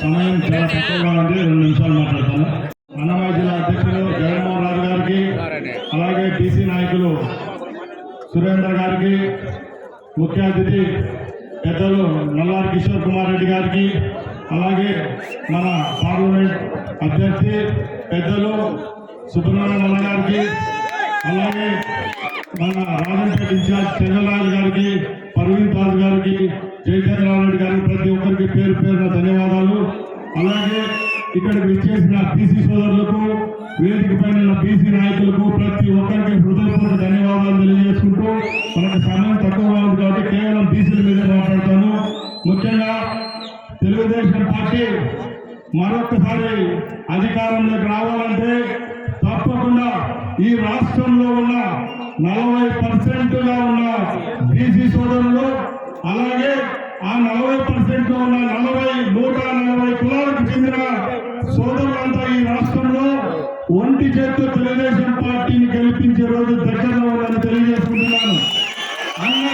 సమయం చాలా తక్కువగా ఉంది రెండు నిమిషాలు మాట్లాడతాను. అన్నమయ్య జిల్లా అధ్యక్షులు జగన్మోహన్ రాజు గారికి అలాగే బీసీ నాయకులు సురేందర్ గారికి ముఖ్య అతిథి పెద్దలు నల్లారి కిషోర్ కుమార్ రెడ్డి గారికి అలాగే మన పార్లమెంట్ అభ్యర్థి పెద్దలు సుబ్రహ్మణ్యం గారికి అలాగే మన రాజంపేట ఇన్ఛార్జ్ చంద్రరాజు గారికి పర్వీన్ పాల్ గారికి జయచంద్రరావు రెడ్డి గారికి ప్రతి ఒక్కరికి పేరు పేరున ధన్యవాదాలు. అలాగే ఇక్కడికి విచ్చేసిన బీసీ సోదరులకు వేదిక పైన బీసీ నాయకులకు ప్రతి ఒక్కరికి హృదయపూర్వక ధన్యవాదాలు తెలియజేసుకుంటూ మనకు సమయం తక్కువ ఉంది కాబట్టి కేవలం బీసీల మీద మాట్లాడతాను. ముఖ్యంగా తెలుగుదేశం పార్టీ మరొకసారి అధికారంలోకి రావాలంటే తప్పకుండా ఈ రాష్ట్రంలో ఉన్న నలభై పర్సెంట్గా ఉన్న బీసీ సోదరులు అలాగే ఆ నలభై పర్సెంట్ ఉన్న నలభై నూట నలభై కులాలకు చెందిన సోదరులంతా ఈ రాష్ట్రంలో ఒంటి చేత్తో తెలుగుదేశం పార్టీని గెలిపించే రోజు దగ్గరలో ఉందని తెలియజేసుకుంటున్నాను. అన్న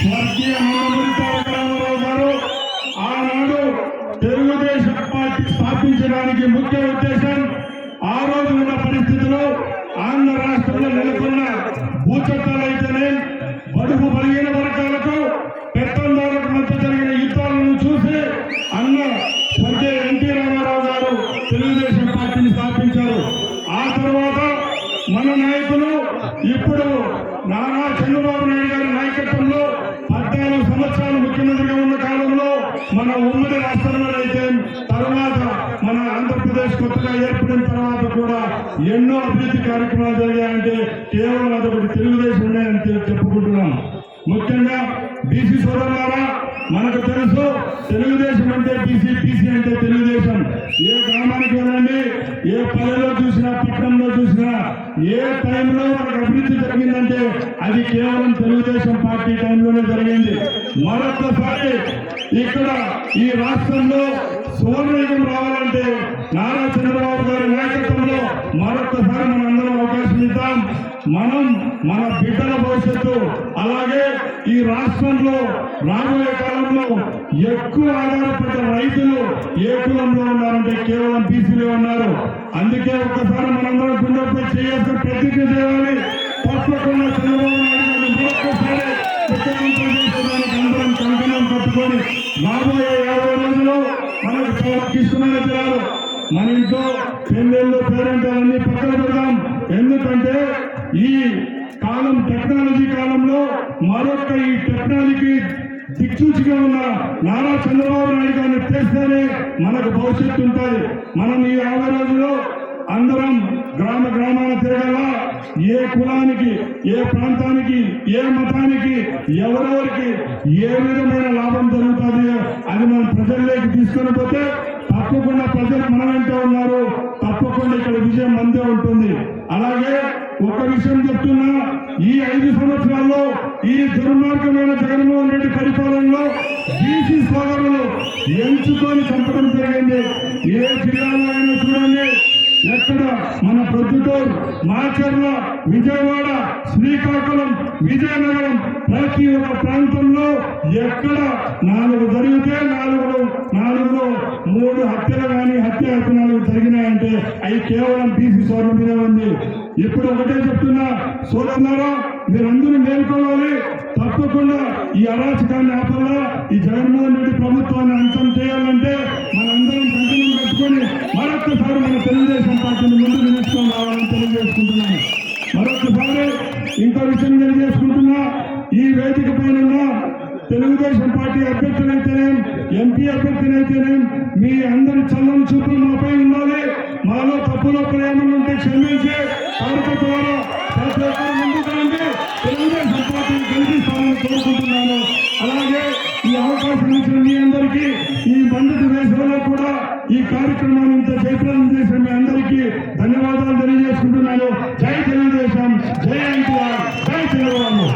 స్వర్గీయ నందమూరి తారక రామారావు గారు ఆనాడు తెలుగుదేశం పార్టీ స్థాపించడానికి ముఖ్య ఉద్దేశం ఆ రోజు ఉన్న పరిస్థితిలో ఆంధ్ర రాష్ట్రంలో నెలకొన్న భూచట్టాలైతేనే బడుగు బలిగిన వర్గాలకు మన నాయకులు ఇప్పుడు నారా చంద్రబాబు నాయుడు గారి నాయకత్వంలో పద్నాలుగు సంవత్సరాలు ముఖ్యమంత్రిగా ఉన్న కాలంలో మన ఉమ్మడి రాష్ట్రంలో అయితే తర్వాత మన ఆంధ్రప్రదేశ్ కొత్తగా ఏర్పడిన తర్వాత కూడా ఎన్నో అభివృద్ధి కార్యక్రమాలు జరిగాయంటే కేవలం అదొకటి తెలుగుదేశం ఉన్నాయని చెప్పుకుంటున్నాం. ముఖ్యంగా బీసీ సోదరులారా మనకు తెలుసు తెలుగుదేశం అంటే బీసీ బీసీ అంటే తెలుగుదేశం. ఏ చూడండి ఏ పల్లెలో చూసినా పట్టణంలో చూసినా ఏ టైంలో మనకు అభివృద్ధి జరిగిందంటే అది కేవలం తెలుగుదేశం పార్టీ టైంలోనే జరిగింది. మరొకసారి ఇక్కడ ఈ రాష్ట్రంలో సువర్ణయుగం రావాలంటే నారా చంద్రబాబు గారి నాయకత్వంలో మరొకసారి మనం అందరం అవకాశం ఇద్దాం. మనం మన బిడ్డల భవిష్యత్తు అలాగే ఈ రాష్ట్రంలో రాబోయే కాలంలో ఎక్కువ ఆధారపడ్డ రైతులు ఏ కులంలో ఉన్నారంటే కేవలం బీసీలే ఉన్నారు. అందుకే ఒక్కసారి మనందరం గుండెపై చేయాల్సిన ప్రతిజ్ఞ చేయాలి. తప్పకుండా చంద్రబాబు నాయుడు మరొక్కసారి ముఖ్యమంత్రి అందరం కంకణం కట్టుకొని రాబోయే యాభై రోజులు మనకు చాలా క్లిష్టమైన మన ఇంట్లో పెళ్ళిళ్ళు పేరెంటాలన్నీ పక్కన పెడదాం. ఎందుకంటే ఈ కాలం టెక్నాలజీ కాలంలో మరొక ఈ టెక్నాలజీ దిక్సూచిగా ఉన్న నారా చంద్రబాబు నాయుడు గారిని చేస్తేనే మనకు భవిష్యత్తు ఉంటుంది. మనం ఈ యాభై రోజుల్లో అందరం గ్రామ గ్రామాల తిరగల ఏ కులానికి ఏ ప్రాంతానికి ఏ మతానికి ఎవరెవరికి ఏ విధమైన లాభం జరుగుతుంది ప్రజల్లోకి తీసుకుని పోతే తప్పకుండా ప్రజలు మన వెంట ఉన్నారు. తప్పకుండా ఇక్కడ విజయం అందే ఉంటుంది. అలాగే ఒక విషయం చెప్తున్నా ఈ ఐదు సంవత్సరాల్లో ఈ దుర్మార్గమైన జగన్మోహన్ రెడ్డి పరిపాలనలో బీసీ సోదరులు ఎంచుకొని చంపడం జరిగింది. ఏ జిల్లాలో అయినా చూడండి. ఎక్కడ? మన ప్రొద్దుటూరు మాచర్ల విజయవాడ శ్రీకాకుళం విజయనగరం ప్రతి ఒక్క ప్రాంతంలో ఎక్కడ నాలుగు జరిగితే నాలుగు నాలుగులో మూడు హత్యలు కానీ హత్య యత్నాలు జరిగినాయంటే అవి కేవలం బీసీ సోదరుల మీద ఉంది. ఇప్పుడు ఒకటే చెప్తున్నా సోదరులారా మీరందరూ మేల్కోవాలి తప్పకుండా ఈ అరాచకాన్ని ఆపాలా ఈ జగన్మోహన్ రెడ్డి ప్రభుత్వాన్ని అంతం చేయాలంటే మనందరం కంకణం పెట్టుకొని మరొకసారి మన తెలుగుదేశం పార్టీని ముందుకు తీసుకొని రావాలని తెలియజేసుకుంటున్నాను. మరొకసారి ఇంకో విషయం తెలియజేసుకుంటున్నా ఈ వేదిక పైన తెలుగుదేశం పార్టీ అభ్యర్థులైతేనేం ఎంపీ అభ్యర్థులైతేనేం మీ అందరి చల్లని చూపులు మాపై ఉండాలి. మాలో తప్పులో ప్రేమలు ఉంటే క్షమించి పార్టీ ద్వారా ప్రతి ఒక్కరు ముందుకు రండి. తెలుగుదేశం పార్టీని గెలిపిస్తామని కోరుకుంటున్నాను. అలాగే ఈ అవకాశం ఇచ్చిన మీ అందరికీ ఈ బంధుకు వేసవిలో కూడా ఈ కార్యక్రమాన్ని ఇంత జయప్రదం చేసిన మీ అందరికీ ధన్యవాదాలు తెలియజేసుకుంటున్నాను. జై తెలుగుదేశం జై ఎన్టీఆర్ జై చంద్రబాబు